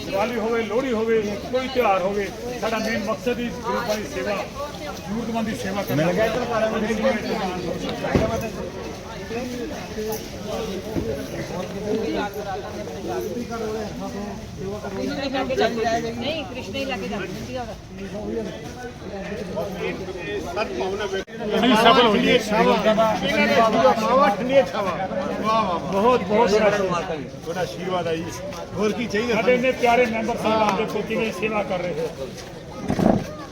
ਦੀਵਾਲੀ ਹੋਵੇ ਲੋਹੜੀ ਹੋਵੇ ਕੋਈ ਤਿਉਹਾਰ ਹੋਵੇ ਸਾਡਾ ਮੇਨ ਮਕਸਦ ਹੀ ਗਰੀਬਾਂ ਦੀ ਸੇਵਾ ਜ਼ਰੂਰਤਮੰਦ ਦੀ ਸੇਵਾ ਕਰਨਾ ਨਹੀਂ ਕ੍ਰਿਸ਼ਨ ਹੀ ਲੱਗੇ ਜਾਂਦੀ ਆ ਅਸੀਂ ਸਫਲ ਹੋਈਏ ਬਹੁਤ ਬਹੁਤ ਤੁਹਾਡਾ ਆਸ਼ੀਰਵਾਦ ਆ ਹੋਰ ਕੀ ਚਾਹੀਦਾ ਸਾਡੇ ਇੰਨੇ ਪਿਆਰੇ ਮੈਂਬਰ ਸਾਹਿਬਾਨ ਦੇਖੋ ਕਿਵੇਂ ਸੇਵਾ ਕਰ ਰਹੇ ਹੋ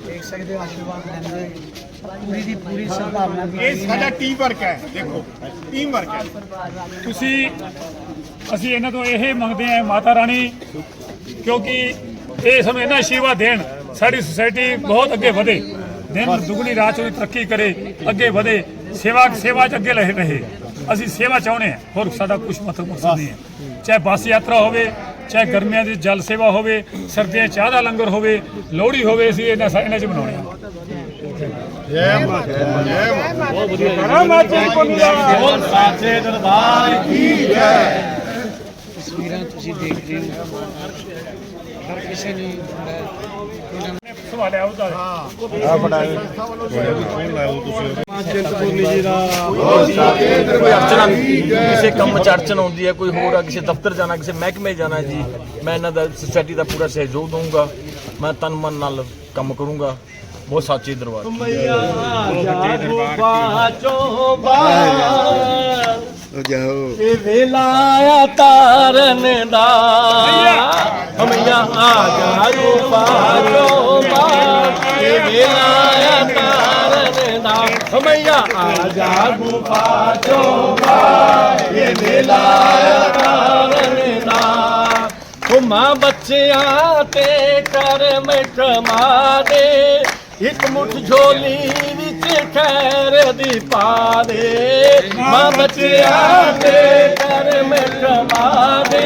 ਦੇਖ ਸਕਦੇ ਆਸ਼ੀਰਵਾਦ ਲੈਂਦੇ ਪੂਰੀ ਦੀ ਪੂਰੀ ਸੰਭਾਵਨਾ ਇਹ ਸਾਡਾ ਟੀਮ ਵਰਕ ਹੈ, ਦੇਖੋ ਟੀਮ ਵਰਕ ਹੈ। ਤੁਸੀਂ, ਅਸੀਂ ਇਹਨਾਂ ਤੋਂ ਇਹ ਮੰਗਦੇ ਹਾਂ, ਮਾਤਾ ਰਾਣੀ, ਕਿਉਂਕਿ ਇਹ ਸਾਨੂੰ ਇਹਨਾਂ ਆਸ਼ੀਰਵਾਦ ਦੇਣ, ਸਾਡੀ ਸੁਸਾਇਟੀ ਬਹੁਤ ਅੱਗੇ ਵਧੇ। ਦਿਨ ਦੁਗਣੀ ਰਾਤ ਚੌੜੀ ਤਰੱਕੀ ਕਰੇ, ਅੱਗੇ ਵਧੇ। ਸੇਵਾ ਸੇਵਾ ਚ ਅੱਗੇ ਰਹੇ ਰਹੇ। ਅਸੀਂ ਸੇਵਾ ਚਾਹੁੰਦੇ ਹਾਂ, ਹੋਰ ਸਾਡਾ ਕੁਝ ਮਤਲਬ ਮਕਸਦ ਨਹੀਂ ਹੈ। ਚਾਹੇ ਬੱਸ ਯਾਤਰਾ ਹੋਵੇ, ਚਾਹੇ ਗਰਮੀਆਂ ਦੀ ਜਲ ਸੇਵਾ ਹੋਵੇ, ਸਰਦੀਆਂ ਚਾਹ ਦਾ ਲੰਗਰ ਹੋਵੇ, ਲੋਹੜੀ ਹੋਵੇ, ਅਸੀਂ ਇਹਨਾਂ ਸਾ- ਇਹਨਾਂ ਚ ਬਣਾਉਣੇ ਆ ਜੈ ਮਾਤਾ ਜੈ ਮਾਤਾ ਕਰਾਂ ਮਾਤਾ ਕੋਲ ਤਸਵੀਰਾਂ ਤੁਸੀਂ ਦੇਖ ਰਹੇ ਹੋ ਹਰ ਕਿਸੇ ਨੇ ਜਿਹੜਾ ਇਹਨਾਂ ਸਵਾਲ ਹੈ ਉਹਦਾ ਕਿਸੇ ਕੰਮ ਚ ਅੜਚਨ ਆਉਂਦੀ ਹੈ ਕੋਈ ਹੋਰ ਆ ਕਿਸੇ ਦਫ਼ਤਰ ਜਾਣਾ ਕਿਸੇ ਮਹਿਕਮੇ ਜਾਣਾ ਜੀ ਮੈਂ ਇਹਨਾਂ ਦਾ। ਸੋਸਾਇਟੀ ਦਾ ਪੂਰਾ ਸਹਿਯੋਗ ਦਊਂਗਾ ਮੈਂ ਤਨ ਮਨ ਨਾਲ ਕੰਮ ਕਰੂੰਗਾ ਬਹੁਤ ਸਾਚੇ ਦਰਬਾਰ ਜਾਓ ਇਹ ਵੇਲਾ ਆ ਤਾਰਨ ਦਾ। ਹਮਈਆ ਆ ਜਾ ਰੂਪਾ ਚੋਬਾ ਇਹ ਵੇਲਾ ਆ ਤਾਰਨ ਦਾ। ਹਮਈਆ ਆ ਜਾ ਰੂਪਾ ਚੋਬਾ ਇਹ ਵੇਲਾ ਆ ਤਾਰਨ ਦਾ। ਉਹ ਮਾਂ ਬੱਚਿਆਂ ਤੇ ਕਰਮ ਕਮਾ ਦੇ। ਇੱਕ ਮੁੱਠ ਝੋਲੀ ਵਿੱਚ ਖੈਰ ਦੀ ਪਾ ਦੇ। ਮਾਂ ਬੱਚਿਆਂ ਤੇ ਕਰਮ ਕਮਾ ਦੇ।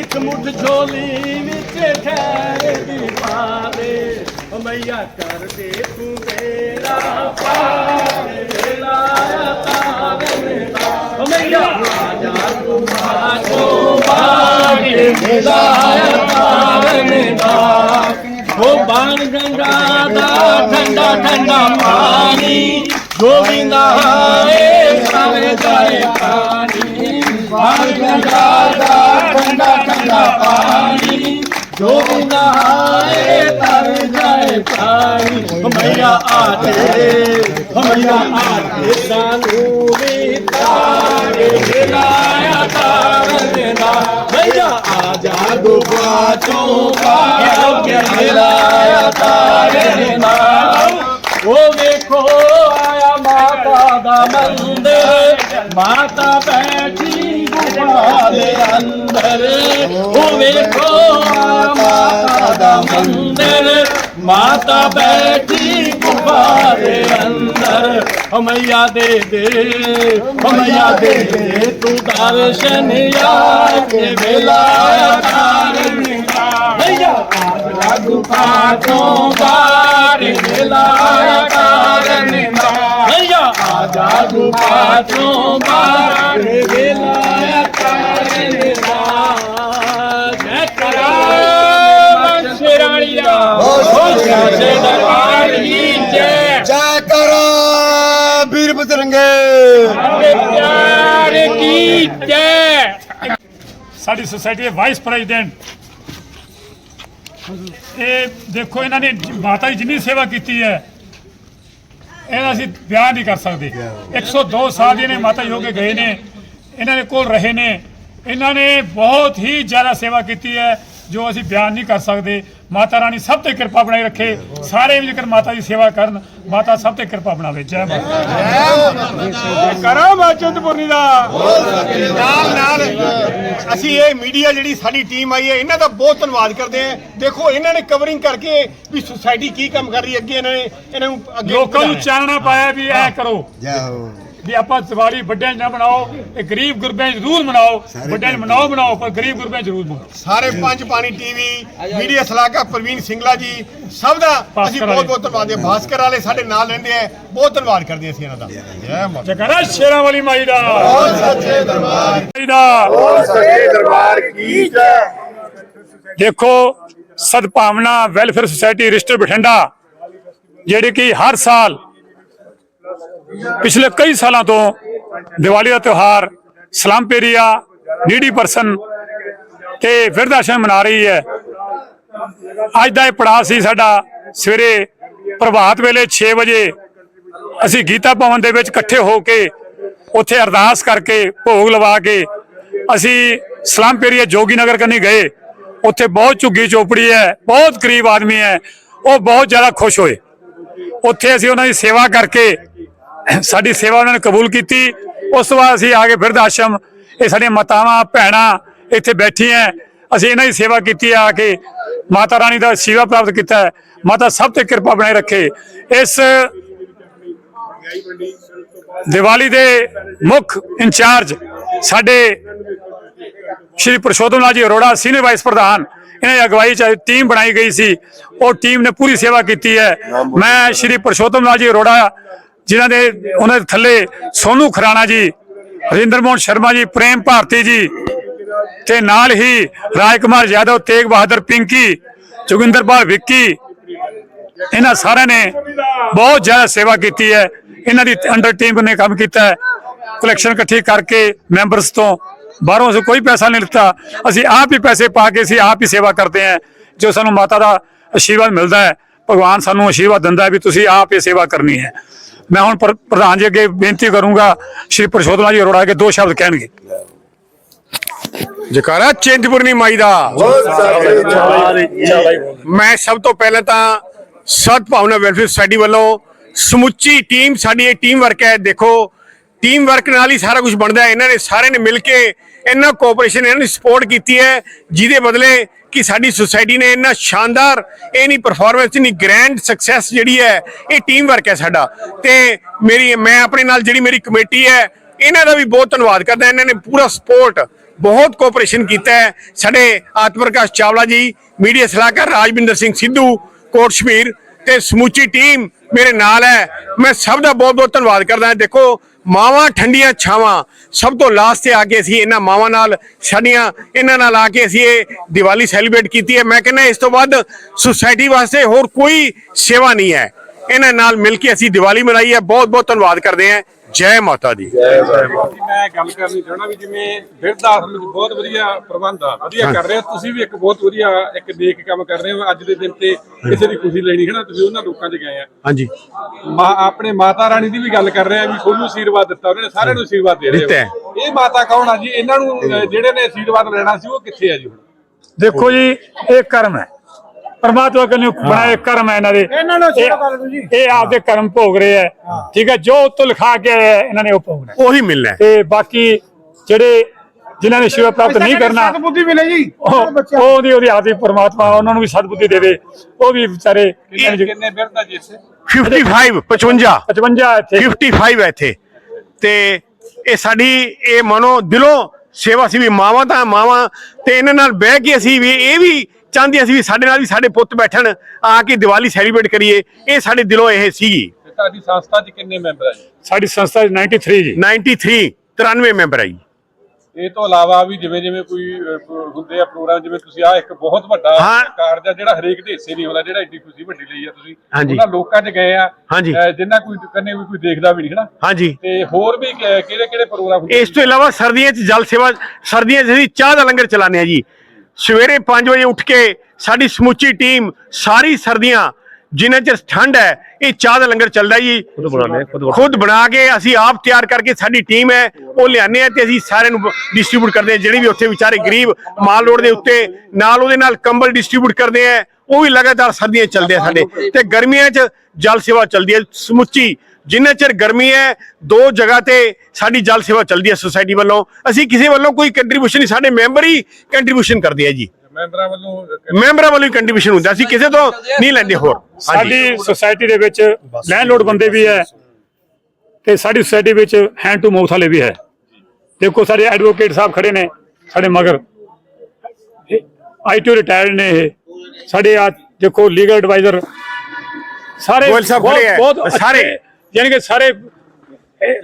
ਇੱਕ ਮੁੱਠ ਝੋਲੀ ਵਿੱਚ ਖੈਰ ਦੀ ਪਾ ਦੇ। ਮਈਆ ਕਰ ਦੇ ਤੂੰ ਮੇਰਾ ਵੇਲਾ ਤਾਰਨ ਦਾ ਓ ਮਈਆ ਆ ਜਾ ਤੂੰ ਮਾਂ ਬਾਗੇ ਵੇਲਾ ਤਾਰਨ ਦਾ ਉਹ ਬਾਣ ਗੰਗਾ ਦਾ ਠੰਡਾ ਪਾਣੀ, ਗੋਬਿੰਦਾ ਹਾਏ ਸਾਰੇ ਜਾਏ ਪਾਣੀ। ਬਾਣ ਗੰਗਾ ਦਾ ਠੰਡਾ ਠੰਡਾ ਪਾਣੀ, ਗੋਬਿੰਦਾ ਹਾਏ ਤਰ ਜਾਏ ਪਾਣੀ। ਹਮਈਆ ਆਤੇ ਹਮਈਆ ਆਤੇ, ਸਾਨੂੰ ਵੀ ਤਾਰੇ ਮਿਲਾਇਆ ਤਾਰਨ ਦਾ ਭਈਆ ਆ ਜਾ ਦੁਬਾ ਚੋਂ ਬਾਹਰ ਕੇ, ਮਿਲਾਇਆ ਤਾਰਨ ਦਾ ਉਹ ਵੇਖੋ ਆਇਆ ਮਾਤਾ ਦਾ ਮੰਦਰ। ਮਾਤਾ ਬੈਠੀ ਗੁਫਾ ਦੇ ਅੰਦਰ। ਉਹ ਵੇਖੋ ਆਇਆ ਮਾਤਾ ਦਾ ਮੰਦਰ। ਮਾਤਾ ਬੈਠੀ ਗੁਫਾ ਦੇ ਅੰਦਰ। ਹਮਈਆ ਦੇ ਦੇ, ਹਮਈਆ ਦੇ ਦੇ, ਤੂੰ ਦਰਸ਼ਨ ਆ ਕੇ ਵੇਲਾ ਤਾਰਨ ਭਈਆ ਆ ਗੁਫਾ ਤੋਂ ਬਾਹਰ ਵੇਲਾ ਤਾਰਨ ਦਾ ਭਈਆ ਆ ਤੋਂ ਬਾਹਰ ਵੇਲਾ ਤਾਰਨ ਦਾ ਜੈ ਕਰਾ ਬੰਸ਼ਰਾਲੀ ਦਾ ਹੋ ਸਾਚੇ ਦਰਬਾਰ ਕੀ ਜੈ ਜੈ ਕਰ ਵੀਰ ਬਜਰੰਗੇ ਸਾਡੇ ਪਿਆਰੇ ਕੀ ਜੈ ਸਾਡੀ ਸੋਸਾਇਟੀ ਦੇ ਵਾਈਸ ਪ੍ਰੈਜ਼ੀਡੈਂਟ ਇਹ ਦੇਖੋ, ਇਹਨਾਂ ਨੇ ਮਾਤਾ ਦੀ ਜਿੰਨੀ ਸੇਵਾ ਕੀਤੀ ਹੈ ਇਹਦਾ ਅਸੀਂ ਬਿਆਨ ਨਹੀਂ ਕਰ ਸਕਦੇ। 102 ਸਾਲ ਦੀ ਨੇ ਮਾਤਾ ਜੀ ਹੋ ਕੇ ਗਏ ਨੇ, ਇਹਨਾਂ ਦੇ ਕੋਲ ਰਹੇ ਨੇ। ਇਹਨਾਂ ਨੇ ਬਹੁਤ ਹੀ ਜ਼ਿਆਦਾ ਸੇਵਾ ਕੀਤੀ ਹੈ, ਜੋ ਅਸੀਂ ਬਿਆਨ ਨਹੀਂ ਕਰ ਸਕਦੇ। ਮਾਤਾ ਰਾਣੀ ਸਭ ਤੇ ਕਿਰਪਾ ਬਣਾਈ ਰੱਖੇ ਸਾਰੇ ਵੀ ਜੇਕਰ ਮਾਤਾ ਦੀ ਸੇਵਾ ਕਰਨ ਮਾਤਾ ਸਭ ਤੇ ਕਿਰਪਾ ਬਣਾਵੇ। ਜੈ ਮਾਤਾ ਕਰਾਂ ਮਾਚੰਦਪੁਰਨੀ ਦਾ। ਨਾਲ ਨਾਲ ਅਸੀਂ ਇਹ ਮੀਡੀਆ ਜਿਹੜੀ ਸਾਡੀ ਟੀਮ ਆਈ ਹੈ ਇਹਨਾਂ ਦਾ ਬਹੁਤ ਧੰਨਵਾਦ ਕਰਦੇ ਹਾਂ। ਦੇਖੋ ਇਹਨਾਂ ਨੇ ਕਵਰਿੰਗ ਕਰਕੇ ਵੀ ਸੁਸਾਇਟੀ ਕੀ ਕੰਮ ਕਰ ਰਹੀ ਹੈ ਅੱਗੇ ਇਹਨਾਂ ਨੇ ਇਹਨਾਂ ਨੂੰ ਅੱਗੇ ਲੋਕਾਂ ਨੂੰ। ਚਾਨਣਾ ਪਾਇਆ ਵੀ ਐ ਕਰੋ। ਜੈ ਹੋ। ਵੀ ਆਪਾਂ ਦੀਵਾਲੀ ਵੱਡਿਆਂ 'ਚ ਨਾ ਮਨਾਓ ਇਹ ਗਰੀਬ ਗੁਰਬਿਆਂ 'ਚ ਜ਼ਰੂਰ ਮਨਾਓ ਵੱਡਿਆਂ 'ਚ ਮਨਾਓ ਮਨਾਓ ਪਰ ਗਰੀਬ ਗੁਰਬਿਆਂ 'ਚ ਜ਼ਰੂਰ ਮਨਾਓ। ਸਾਰੇ ਪੰਜ ਪਾਣੀ ਟੀਵੀ ਮੀਡੀਆ ਸਲਾਹਕਾਰ ਪ੍ਰਵੀਨ ਸਿੰਗਲਾ ਜੀ ਸਭ ਦਾ ਅਸੀਂ। ਬਹੁਤ ਬਹੁਤ ਧੰਨਵਾਦ ਹੈ। ਭਾਸਕਰ ਵਾਲੇ ਸਾਡੇ ਨਾਲ ਰਹਿੰਦੇ ਆ ਬਹੁਤ ਧੰਨਵਾਦ ਕਰਦੇ ਅਸੀਂ ਇਹਨਾਂ ਦਾ। ਜੈ ਮਾਤਾ ਜਕਰਾ ਸ਼ੇਰਾਂ ਵਾਲੀ ਮਾਈ ਦਾ। ਸੱਚੇ ਦਰਬਾਰ। ਮਾਈ ਦਾ। ਸੱਚੇ ਦਰਬਾਰ ਕੀ ਜੈ। ਦੇਖੋ Sadbhavna welfare society registered Bathinda ਜਿਹੜੀ ਕਿ ਹਰ ਸਾਲ ਪਿਛਲੇ ਕਈ ਸਾਲਾਂ ਤੋਂ ਦੀਵਾਲੀ ਦਾ ਤਿਉਹਾਰ, ਸਲਾਮ ਪੇਰੀਆ, ਨੀਡੀ ਪਰਸਨ ਤੇ ਵਿਰਧ ਆਸ਼ਰਮ ਮਨਾ ਰਹੀ ਹੈ। ਅੱਜ ਦਾ ਇਹ ਪੜਾਅ ਸੀ ਸਾਡਾ ਸਵੇਰੇ ਪ੍ਰਭਾਤ ਵੇਲੇ 6 ਵਜੇ ਅਸੀਂ ਗੀਤਾ ਭਵਨ ਦੇ ਵਿੱਚ ਇਕੱਠੇ ਹੋ ਕੇ ਉੱਥੇ ਅਰਦਾਸ ਕਰਕੇ ਭੋਗ ਲਵਾ ਕੇ ਅਸੀਂ ਸਲਾਮ ਪੇਰੀਆ ਜੋਗੀ ਨਗਰ ਕੰਨੀ ਗਏ। ਉੱਥੇ ਬਹੁਤ ਝੁੱਗੀ ਚੋਪੜੀ ਹੈ, ਬਹੁਤ ਗਰੀਬ ਆਦਮੀ ਹੈ, ਉਹ ਬਹੁਤ ਜ਼ਿਆਦਾ ਖੁਸ਼ ਹੋਏ। ਉੱਥੇ ਅਸੀਂ ਉਹਨਾਂ ਦੀ ਸੇਵਾ ਕਰਕੇ ਸਾਡੀ ਸੇਵਾ ਉਹਨਾਂ ਨੇ ਕਬੂਲ ਕੀਤੀ। ਉਸ ਤੋਂ ਬਾਅਦ ਅਸੀਂ ਆ ਕੇ ਬਿਰਧ ਆਸ਼ਰਮ ਇਹ ਸਾਡੀਆਂ ਮਾਤਾਵਾਂ, ਭੈਣਾਂ ਇੱਥੇ ਬੈਠੀਆਂ ਅਸੀਂ ਇਹਨਾਂ ਦੀ ਸੇਵਾ ਕੀਤੀ ਹੈ ਆ ਕੇ ਮਾਤਾ ਰਾਣੀ ਦਾ ਸੇਵਾ ਪ੍ਰਾਪਤ ਕੀਤਾ ਮਾਤਾ ਸਭ ਤੇ ਕਿਰਪਾ ਬਣਾਈ ਰੱਖੇ। ਇਸ ਦੀਵਾਲੀ ਦੇ ਮੁੱਖ ਇੰਚਾਰਜ ਸਾਡੇ ਸ਼੍ਰੀ ਪ੍ਰਸ਼ੋਤਮ ਲਾਲ ਜੀ ਅਰੋੜਾ, ਸੀਨੀਅਰ ਵਾਈਸ ਪ੍ਰਧਾਨ, ਇਹਨਾਂ ਦੀ ਅਗਵਾਈ ਚ ਟੀਮ ਬਣਾਈ ਗਈ ਸੀ। ਉਹ ਟੀਮ ਨੇ ਪੂਰੀ ਸੇਵਾ ਕੀਤੀ ਹੈ ਮੈਂ ਸ਼੍ਰੀ ਪ੍ਰਸ਼ੋਤਮ ਲਾਲ ਜੀ ਅਰੋੜਾ ਜਿਨ੍ਹਾਂ ਦੇ ਉਹਨਾਂ ਦੇ ਥੱਲੇ ਸੋਨੂ ਖਰਾਣਾ ਜੀ, ਹਰਿੰਦਰ ਮੋਹਨ ਸ਼ਰਮਾ ਜੀ, ਪ੍ਰੇਮ ਭਾਰਤੀ ਜੀ, ਤੇ ਨਾਲ ਹੀ ਰਾਜ ਕੁਮਾਰ ਯਾਦਵ, ਤੇਗ ਬਹਾਦਰ, ਪਿੰਕੀ ਜੋਗਿੰਦਰਪਾਲ ਵਿੱਕੀ, ਇਹਨਾਂ ਸਾਰਿਆਂ ਨੇ ਬਹੁਤ ਜ਼ਿਆਦਾ ਸੇਵਾ ਕੀਤੀ ਹੈ। ਇਹਨਾਂ ਦੀ ਅੰਡਰ ਟੀਮ ਨੇ ਕੰਮ ਕੀਤਾ ਹੈ। ਕਲੈਕਸ਼ਨ ਇਕੱਠੀ ਕਰਕੇ ਮੈਂਬਰਸ ਤੋਂ ਬਾਹਰੋਂ ਅਸੀਂ ਕੋਈ ਪੈਸਾ ਨਹੀਂ ਲਿੱਤਾ। ਅਸੀਂ ਆਪ ਹੀ ਪੈਸੇ ਪਾ ਕੇ ਅਸੀਂ ਆਪ ਹੀ ਸੇਵਾ ਕਰਦੇ ਹਾਂ। ਜੋ ਸਾਨੂੰ ਮਾਤਾ ਦਾ ਆਸ਼ੀਰਵਾਦ ਮਿਲਦਾ ਹੈ, ਭਗਵਾਨ ਸਾਨੂੰ ਆਸ਼ੀਰਵਾਦ ਦਿੰਦਾ ਹੈ ਵੀ ਤੁਸੀਂ ਆਪ ਇਹ ਸੇਵਾ ਕਰਨੀ ਹੈ। ਮੈਂ ਹੁਣ ਪ੍ਰਧਾਨ ਜੀ ਅੱਗੇ ਬੇਨਤੀ ਕਰੂੰਗਾ, ਸ਼੍ਰੀ ਪ੍ਰਸ਼ੋਤਮਾ ਜੀ ਅਰੋੜਾ ਅੱਗੇ ਦੋ ਸ਼ਬਦ ਕਹਿਣਗੇ। ਜਕਾਰਾ ਚਿੰਤਪੁਰਨੀ ਮਾਈ ਦਾ। ਮੈਂ ਸਭ ਤੋਂ ਪਹਿਲਾਂ ਤਾਂ ਸਤ ਭਾਵਨਾ ਵੈਲਫੇਅਰ ਸੁਸਾਇਟੀ ਵੱਲੋਂ ਸਮੁੱਚੀ ਟੀਮ, ਸਾਡੀ ਇਹ ਟੀਮ ਵਰਕ ਹੈ, ਦੇਖੋ, ਟੀਮ ਵਰਕ ਨਾਲ ਹੀ ਸਾਰਾ ਕੁਝ ਬਣਦਾ ਹੈ, ਇਹਨਾਂ ਨੇ ਸਾਰੇ ਨੇ ਮਿਲ ਕੇ ਇਹਨਾਂ ਕੋਆਪਰੇਸ਼ਨ ਇਹਨਾਂ ਨੇ ਸਪੋਰਟ ਕੀਤੀ ਹੈ, ਜਿਹਦੇ ਬਦਲੇ ਕਿ ਸਾਡੀ ਸੁਸਾਇਟੀ ਨੇ ਇੰਨਾ ਸ਼ਾਨਦਾਰ, ਇਹ ਨਹੀਂ ਪਰਫਾਰਮੈਂਸ ਨਹੀਂ ਗ੍ਰੈਂਡ ਸਕਸੈਸ ਜਿਹੜੀ ਹੈ, ਇਹ ਟੀਮ ਵਰਕ ਹੈ ਸਾਡਾ। ਤੇ ਮੇਰੀ, ਮੈਂ ਆਪਣੇ ਨਾਲ ਜਿਹੜੀ ਮੇਰੀ ਕਮੇਟੀ ਹੈ, ਇਹਨਾਂ ਦਾ ਵੀ ਬਹੁਤ ਧੰਨਵਾਦ ਕਰਦਾ, ਇਹਨਾਂ ਨੇ ਪੂਰਾ ਸਪੋਰਟ ਬਹੁਤ ਕੋਆਪਰੇਸ਼ਨ ਕੀਤਾ ਹੈ। ਸਾਡੇ ਆਤਮਪ੍ਰਕਾਸ਼ ਚਾਵਲਾ ਜੀ ਮੀਡੀਆ ਸਲਾਹਕਾਰ ਰਾਜਵਿੰਦਰ ਸਿੰਘ ਸਿੱਧੂ, ਕੋਟ ਸ਼ਮੀਰ ਤੇ ਸਮੁੱਚੀ ਟੀਮ ਮੇਰੇ ਨਾਲ ਹੈ। ਮੈਂ ਸਭ ਦਾ ਬਹੁਤ ਬਹੁਤ ਧੰਨਵਾਦ ਕਰਦਾ। ਦੇਖੋ ਮਾਵਾਂ ਠੰਡੀਆਂ ਛਾਵਾਂ ਸਭ ਤੋਂ ਲਾਸਟ ਤੇ ਆ ਕੇ ਅਸੀਂ ਇਹਨਾਂ ਮਾਵਾਂ ਨਾਲ, ਸਾਡੀਆਂ ਇਹਨਾਂ ਨਾਲ ਆ ਕੇ ਅਸੀਂ ਇਹ ਦੀਵਾਲੀ ਸੈਲੀਬ੍ਰੇਟ ਕੀਤੀ ਹੈ। ਮੈਂ ਕਹਿੰਦਾ ਇਸ ਤੋਂ ਬਾਅਦ ਸੁਸਾਇਟੀ ਵਾਸਤੇ ਹੋਰ ਕੋਈ ਸੇਵਾ ਨਹੀਂ ਹੈ। ਇਹਨਾਂ ਨਾਲ ਮਿਲ ਕੇ ਅਸੀਂ ਦੀਵਾਲੀ ਮਨਾਈ ਹੈ। ਬਹੁਤ ਬਹੁਤ ਧੰਨਵਾਦ ਕਰਦੇ ਹਾਂ। ਜੈ ਮਾਤਾ ਦੀ। ਮੈਂ ਗੱਲ ਕਰਨੀ ਚਾਹਣਾ ਵੀ ਜਿਵੇਂ ਬਿਰਧ ਆਸ਼ਰਮ ਵਿੱਚ ਬਹੁਤ ਵਧੀਆ ਪ੍ਰਬੰਧ ਆ ਵਧੀਆ ਕਰ ਰਹੇ ਹੋ। ਤੁਸੀਂ ਵੀ ਇੱਕ ਬਹੁਤ ਵਧੀਆ ਇੱਕ ਦੇਖ ਕੰਮ ਕਰ ਰਹੇ ਹੋ ਅੱਜ ਦੇ ਦਿਨ ਤੇ ਕਿਸੇ ਦੀ ਖੁਸ਼ੀ ਲੈਣੀ ਹੈ ਨਾ ਤੁਸੀਂ ਉਹਨਾਂ ਲੋਕਾਂ 'ਚ ਗਏ ਆ। ਹਾਂਜੀ। ਮਾਂ ਆਪਣੇ ਮਾਤਾ ਰਾਣੀ ਦੀ ਵੀ ਗੱਲ ਕਰ ਰਹੇ ਆ ਵੀ ਤੁਹਾਨੂੰ ਆਸ਼ੀਰਵਾਦ ਦਿੱਤਾ ਉਹਨੇ ਸਾਰਿਆਂ ਨੂੰ ਆਸ਼ੀਰਵਾਦ ਦੇ ਰਹੇ ਹੋ। ਇਹ ਮਾਤਾ ਕੌਣ ਆ ਜੀ? ਇਹਨਾਂ ਨੂੰ ਜਿਹੜੇ ਨੇ ਆਸ਼ੀਰਵਾਦ ਲੈਣਾ ਸੀ ਉਹ ਕਿੱਥੇ ਆ ਜੀ ਹੁਣ? ਦੇਖੋ ਜੀ ਇਹ ਕਰਮ ਹੈ। ਪਰਮਾਤਮਾ ਕਨੇ ਬਣਾਏ ਕਰਮ ਹੈ ਇਹਨਾਂ ਦੇ। ਇਹਨਾਂ ਨੂੰ ਇਹ ਆਪਦੇ ਕਰਮ ਭੋਗ ਰਹੇ ਹੈ। ਠੀਕ ਹੈ ਜੋ ਉੱਤੋਂ ਲਿਖਾ ਕੇ ਹੈ, ਇਹਨਾਂ ਨੇ ਉਹ ਭੋਗਣਾ। ਉਹੀ ਮਿਲਣਾ। ਤੇ ਬਾਕੀ ਜਿਹੜੇ ਜਿਨ੍ਹਾਂ ਨੇ ਸ਼ਿਵਾ ਪ੍ਰਾਪਤ ਨਹੀਂ ਕਰਨਾ ਬੁੱਧੀ ਮਿਲੇ ਜੀ? ਉਹ ਉਹਦੀ ਉਹਦੀ ਆਦੀ ਪਰਮਾਤਮਾ ਉਹਨਾਂ ਨੂੰ ਵੀ ਸਤਬੁੱਧੀ ਦੇਵੇ ਉਹ ਵੀ ਵਿਚਾਰੇ ਕਿੰਨੇ ਆ ਜੀ ਇੱਥੇ? 55 55 55 ਇੱਥੇ। 55 ਹੈ ਇੱਥੇ। ਤੇ ਇਹ ਸਾਡੀ ਇਹ ਮਨੋ ਦਿਲੋਂ ਸੇਵਾ ਸੀ ਵੀ ਮਾਵਾਂ ਤਾਂ ਮਾਵਾਂ ਤੇ ਇਹਨਾਂ ਨਾਲ ਬਹਿ ਕੇ ਅਸੀਂ ਵੀ ਇਹ ਵੀ ਚਾਹੁੰਦੇ ਅਸੀਂ ਵੀ ਸਾਡੇ ਨਾਲ ਵੀ ਸਾਡੇ ਪੁੱਤ ਬੈਠਣ ਆ ਕੇ ਦੀਵਾਲੀ ਸੈਲੀਬ੍ਰੇਟ ਕਰੀਏ। ਇਹ ਸਾਡੇ ਦਿਲੋਂ ਇਹ ਸੀਗੀ। ਤੁਹਾਡੀ ਸੰਸਥਾ 'ਚ ਕਿੰਨੇ ਮੈਂਬਰ ਆ ਜੀ? ਸਾਡੀ ਸੰਸਥਾ 'ਚ 93 ਜੀ। 93 93 ਮੈਂਬਰ ਹੈ ਜੀ। ਇਹ ਤੋਂ ਇਲਾਵਾ ਵੀ ਜਿਵੇਂ ਜਿਵੇਂ ਕੋਈ ਹੁੰਦੇ ਆ ਪ੍ਰੋਗਰਾਮ ਜਿਵੇਂ ਤੁਸੀਂ ਆ ਇੱਕ ਬਹੁਤ ਵੱਡਾ। ਕਾਰਜ ਆ ਜਿਹੜਾ ਹਰੇਕ ਦੇ ਹਿੱਸੇ ਨਹੀਂ ਹੁੰਦਾ ਜਿਹੜਾ ਖੁਸ਼ੀ ਵੱਡੀ ਲਈ ਆ ਤੁਸੀਂ। ਹਾਂਜੀ। ਉਹਨਾਂ ਲੋਕਾਂ 'ਚ ਗਏ ਆ। ਕੋਈ ਕੰਨੇ ਵੀ ਕੋਈ ਦੇਖਦਾ ਵੀ ਨਹੀਂ ਹਨਾ? ਹਾਂਜੀ। ਤੇ ਹੋਰ ਵੀ ਕਿਹੜੇ ਕਿਹੜੇ ਪ੍ਰੋਗਰਾਮ ਹੁੰਦੇ ਇਸ ਤੋਂ ਇਲਾਵਾ ਸਰਦੀਆਂ 'ਚ ਜਲ ਸੇਵਾ ਸਰਦੀਆਂ 'ਚ ਅਸੀਂ ਚਾਹ ਦਾ ਲੰਗਰ ਚਲਾਉਂਦੇ ਹਾਂ ਜੀ। ਸਵੇਰੇ 5 ਵਜੇ ਉੱਠ ਕੇ ਸਾਡੀ ਸਮੁੱਚੀ ਟੀਮ ਸਾਰੀ ਸਰਦੀਆਂ ਜਿੰਨਾ ਚਿਰ ਠੰਡ ਹੈ ਇਹ ਚਾਹ ਦਾ ਲੰਗਰ ਚੱਲਦਾ ਜੀ। ਖੁਦ ਬਣਾ ਕੇ ਅਸੀਂ ਆਪ ਤਿਆਰ ਕਰਕੇ ਸਾਡੀ ਟੀਮ ਹੈ ਉਹ ਲਿਆਨੇ ਆ ਤੇ ਅਸੀਂ ਸਾਰਿਆਂ ਨੂੰ ਡਿਸਟ੍ਰੀਬਿਊਟ ਕਰਦੇ ਆ। ਜਿਹੜੇ ਵੀ ਉੱਥੇ ਵਿਚਾਰੇ ਗਰੀਬ ਮਾਲ ਰੋਡ ਦੇ ਉੱਤੇ ਨਾਲ ਉਹਦੇ ਨਾਲ ਕੰਬਲ ਡਿਸਟ੍ਰੀਬਿਊਟ ਕਰਦੇ ਆ ਉਹ ਵੀ ਲਗਾਤਾਰ ਸਰਦੀਆਂ 'ਚ ਚੱਲਦੇ ਆ ਸਾਡੇ। ਤੇ ਗਰਮੀਆਂ 'ਚ ਜਲ ਸੇਵਾ ਚੱਲਦੀ ਹੈ। ਸਮੁੱਚੀ ਜਿੰਨਾ ਚਿਰ ਗਰਮੀ ਹੈ ਦੋ ਜਗ੍ਹਾ ਤੇ ਸਾਡੀ ਜਲ ਸੇਵਾ ਚੱਲਦੀ ਹੈ ਸੁਸਾਇਟੀ ਵੱਲੋਂ। ਅਸੀਂ ਕਿਸੇ ਵੱਲੋਂ ਕੋਈ ਕੰਟਰੀਬਿਊਸ਼ਨ ਨਹੀਂ ਸਾਡੇ ਮੈਂਬਰ ਹੀ ਕੰਟਰੀਬਿਊਸ਼ਨ ਕਰਦੇ ਆ ਜੀ। ਮੈਂਬਰਾਂ ਵੱਲੋਂ ਮੈਂਬਰਾਂ ਵੱਲੋਂ ਹੀ ਕੰਟਰੀਬਿਊਸ਼ਨ ਹੁੰਦਾ ਅਸੀਂ ਕਿਸੇ ਤੋਂ ਨਹੀਂ ਲੈਂਦੇ ਹੋਰ। ਸਾਡੀ ਸੁਸਾਇਟੀ ਦੇ ਵਿੱਚ ਲੈਂਡਲੋਡ ਬੰਦੇ ਵੀ ਹੈ ਤੇ ਸਾਡੀ ਸੁਸਾਇਟੀ ਵਿੱਚ ਹੈਂਡ ਟੂ ਮਾਊਥ ਵਾਲੇ ਵੀ ਹੈ। ਦੇਖੋ ਸਾਡੇ ਐਡਵੋਕੇਟ ਸਾਹਿਬ ਖੜੇ ਨੇ ਸਾਡੇ ਮਗਰ। ਆਈਟੀ ਰਿਟਾਇਰਡ ਨੇ ਇਹ। ਸਾਡੇ ਆ ਦੇਖੋ ਲੀਗਲ ਐਡਵਾਈਜ਼ਰ ਸਾਰੇ ਬਹੁਤ- ਸਾਰੇ। ਯਾਨੀ ਕਿ ਸਾਰੇ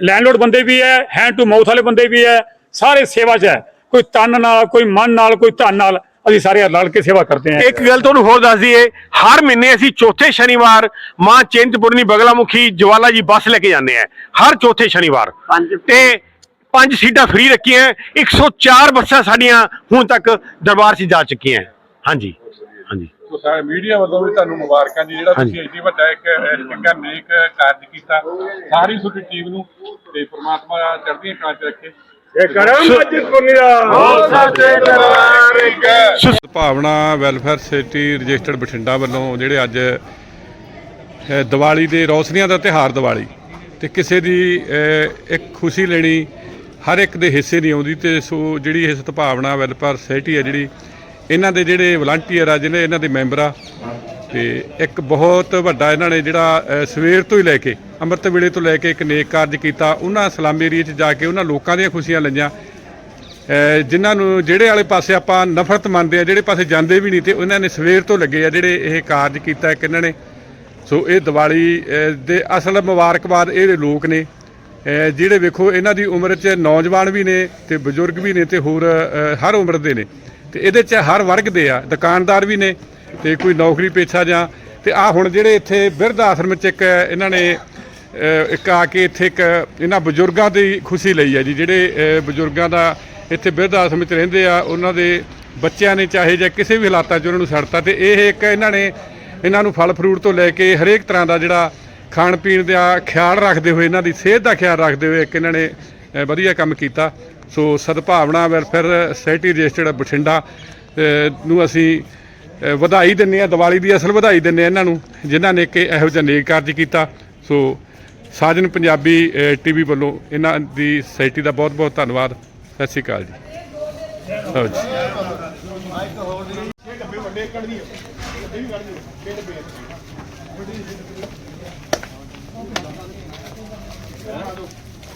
ਲੈਂਡਲੋਰਡ ਬੰਦੇ ਵੀ ਹੈ ਹੈਂਡ ਟੂ ਮਾਊਥ ਵਾਲੇ ਬੰਦੇ ਵੀ ਹੈ ਸਾਰੇ ਸੇਵਾ 'ਚ ਹੈ। ਕੋਈ ਤਨ ਨਾਲ ਕੋਈ ਮਨ ਨਾਲ ਕੋਈ ਧਨ ਨਾਲ ਅਸੀਂ ਸਾਰੇ ਰਲ ਕੇ ਸੇਵਾ ਕਰਦੇ ਹਾਂ। ਇੱਕ ਗੱਲ ਤੁਹਾਨੂੰ ਹੋਰ ਦੱਸ ਦਈਏ ਹਰ ਮਹੀਨੇ ਅਸੀਂ ਚੌਥੇ ਸ਼ਨੀਵਾਰ ਮਾਂ ਚਿੰਤਪੁਰਨੀ ਬਗਲਾਮੁਖੀ ਜਵਾਲਾ ਜੀ ਬੱਸ ਲੈ ਕੇ ਜਾਂਦੇ ਆ ਹਰ ਚੌਥੇ ਸ਼ਨੀਵਾਰ। ਤੇ ਪੰਜ ਸੀਟਾਂ ਫ੍ਰੀ ਰੱਖੀਆਂ 104 ਬੱਸਾਂ ਸਾਡੀਆਂ ਹੁਣ ਤੱਕ ਦਰਬਾਰ 'ਚ ਜਾ ਚੁੱਕੀਆਂ। ਹਾਂਜੀ। ਸਾਰੇ ਮੀਡੀਆ ਵੱਲੋਂ ਵੀ ਤੁਹਾਨੂੰ ਮੁਬਾਰਕਾਂ ਜੀ ਜਿਹੜਾ। ਤੁਸੀਂ ਇੰਨੀ ਵੱਡਾ ਇੱਕ ਚੰਗਾ ਨੇਕ ਕਾਰਜ ਕੀਤਾ ਸਾਰੀ ਤੁਹਾਡੀ ਟੀਮ ਨੂੰ ਤੇ ਪ੍ਰਮਾਤਮਾ ਚੜ੍ਹਦੀਆਂ ਕਲਾਂ 'ਚ ਰੱਖੇ। ਭਾਵਨਾ ਵੈਲਫੇਅਰ ਸੋਸਾਇਟੀ ਰਜਿਸਟਰਡ ਬਠਿੰਡਾ ਵੱਲੋਂ ਜਿਹੜੇ ਅੱਜ ਦੀਵਾਲੀ ਦੇ ਰੌਸ਼ਨੀਆਂ ਦਾ ਤਿਹਾਰ ਦੀਵਾਲੀ ਤੇ ਕਿਸੇ ਦੀ ਇੱਕ ਖੁਸ਼ੀ ਲੈਣੀ ਹਰ ਇੱਕ ਦੇ ਹਿੱਸੇ ਨਹੀਂ ਆਉਂਦੀ ਤੇ ਸੋ ਜਿਹੜੀ ਇਹ ਸਦਭਾਵਨਾ ਵੈਲਫੇਅਰ ਸੋਸਾਇਟੀ ਹੈ ਜਿਹੜੀ ਇਹਨਾਂ ਦੇ ਜਿਹੜੇ ਵਲੰਟੀਅਰ ਆ ਜਿਹੜੇ ਇਹਨਾਂ ਦੇ ਮੈਂਬਰ ਆ, ਤੇ ਇੱਕ ਬਹੁਤ ਵੱਡਾ ਇਹਨਾਂ ਨੇ ਜਿਹੜਾ ਸਵੇਰ ਤੋਂ ਹੀ ਲੈ ਕੇ, ਅੰਮ੍ਰਿਤ ਵੇਲੇ ਤੋਂ ਲੈ ਕੇ ਇੱਕ ਨੇਕ ਕਾਰਜ ਕੀਤਾ। ਉਹਨਾਂ ਸਲਾਮੀ ਏਰੀਏ 'ਚ ਜਾ ਕੇ ਉਹਨਾਂ ਲੋਕਾਂ ਦੀਆਂ ਖੁਸ਼ੀਆਂ ਲਈਆਂ। ਜਿਨ੍ਹਾਂ ਨੂੰ ਜਿਹੜੇ ਵਾਲੇ ਪਾਸੇ ਆਪਾਂ ਨਫ਼ਰਤ ਮੰਨਦੇ ਆ, ਜਿਹੜੇ ਪਾਸੇ ਜਾਂਦੇ ਵੀ ਨਹੀਂ ਤੇ ਉਹਨਾਂ ਨੇ ਸਵੇਰ ਤੋਂ ਲੱਗੇ ਆ ਜਿਹੜੇ ਇਹ ਕਾਰਜ ਕੀਤਾ ਇੱਕ ਇਹਨਾਂ ਨੇ। ਸੋ ਇਹ ਦੀਵਾਲੀ ਦੇ ਅਸਲ ਮੁਬਾਰਕਬਾਦ ਇਹ ਲੋਕ ਨੇ। ਜਿਹੜੇ ਵੇਖੋ, ਇਹਨਾਂ ਦੀ ਉਮਰ 'ਚ ਨੌਜਵਾਨ ਵੀ ਨੇ ਤੇ ਬਜ਼ੁਰਗ ਵੀ ਨੇ ਤੇ ਹੋਰ ਹਰ ਉਮਰ ਦੇ ਨੇ। ਤੇ ਇਹਦੇ 'ਚ ਹਰ ਵਰਗ ਦੇ ਆ, ਦੁਕਾਨਦਾਰ ਵੀ ਨੇ ਤੇ ਕੋਈ ਨੌਕਰੀ ਪੇਸ਼ਾ ਜਾਂ, ਤੇ ਆ ਹੁਣ ਜਿਹੜੇ ਇੱਥੇ ਬਿਰਧ ਆਸ਼ਰਮ 'ਚ ਇੱਕ, ਇਹਨਾਂ ਨੇ ਇੱਕ ਆ ਕੇ ਇੱਥੇ ਇੱਕ, ਇਹਨਾਂ ਬਜ਼ੁਰਗਾਂ ਦੀ ਖੁਸ਼ੀ ਲਈ ਹੈ ਜੀ, ਜਿਹੜੇ ਬਜ਼ੁਰਗਾਂ ਦਾ ਇੱਥੇ ਬਿਰਧ ਆਸ਼ਰਮ 'ਚ ਰਹਿੰਦੇ ਆ, ਉਹਨਾਂ ਦੇ ਬੱਚਿਆਂ ਨੇ ਚਾਹੇ ਜਾਂ ਕਿਸੇ ਵੀ ਹਾਲਾਤਾਂ 'ਚ ਉਹਨਾਂ ਨੂੰ ਛੱਡਤਾ ਤੇ ਇਹ ਇੱਕ ਇਹਨਾਂ ਨੇ, ਇਹਨਾਂ ਨੂੰ ਫਲ ਫਰੂਟ ਤੋਂ ਲੈ ਕੇ ਹਰੇਕ ਤਰ੍ਹਾਂ ਦਾ ਜਿਹੜਾ ਖਾਣ ਪੀਣ ਦਾ ਖਿਆਲ ਰੱਖਦੇ ਹੋਏ, ਇਹਨਾਂ ਦੀ ਸਿਹਤ ਦਾ ਖਿਆਲ ਰੱਖਦੇ ਹੋਏ ਇੱਕ ਇਹਨਾਂ ਨੇ ਵਧੀਆ ਕੰਮ ਕੀਤਾ। So Sadbhavna welfare society registered Bathinda ਨੂੰ ਅਸੀਂ ਵਧਾਈ ਦਿੰਦੇ ਆ ਦੀਵਾਲੀ ਦੀ ਅਸਲ ਵਧਾਈ ਦਿੰਦੇ ਆ ਇਹਨਾਂ ਨੂੰ, ਜਿਨ੍ਹਾਂ ਨੇ ਕਿ ਇਹੋ ਜਿਹਾ ਨੇਕ ਕਾਰਜ ਕੀਤਾ। ਸੋ ਸਾਜਨ ਪੰਜਾਬੀ ਟੀਵੀ ਵੱਲੋਂ ਇਹਨਾਂ ਦੀ ਸੋਸਾਇਟੀ ਦਾ ਬਹੁਤ ਬਹੁਤ ਧੰਨਵਾਦ। ਸਤਿ ਸ਼੍ਰੀ ਅਕਾਲ ਜੀ। ਲਓ ਜੀ।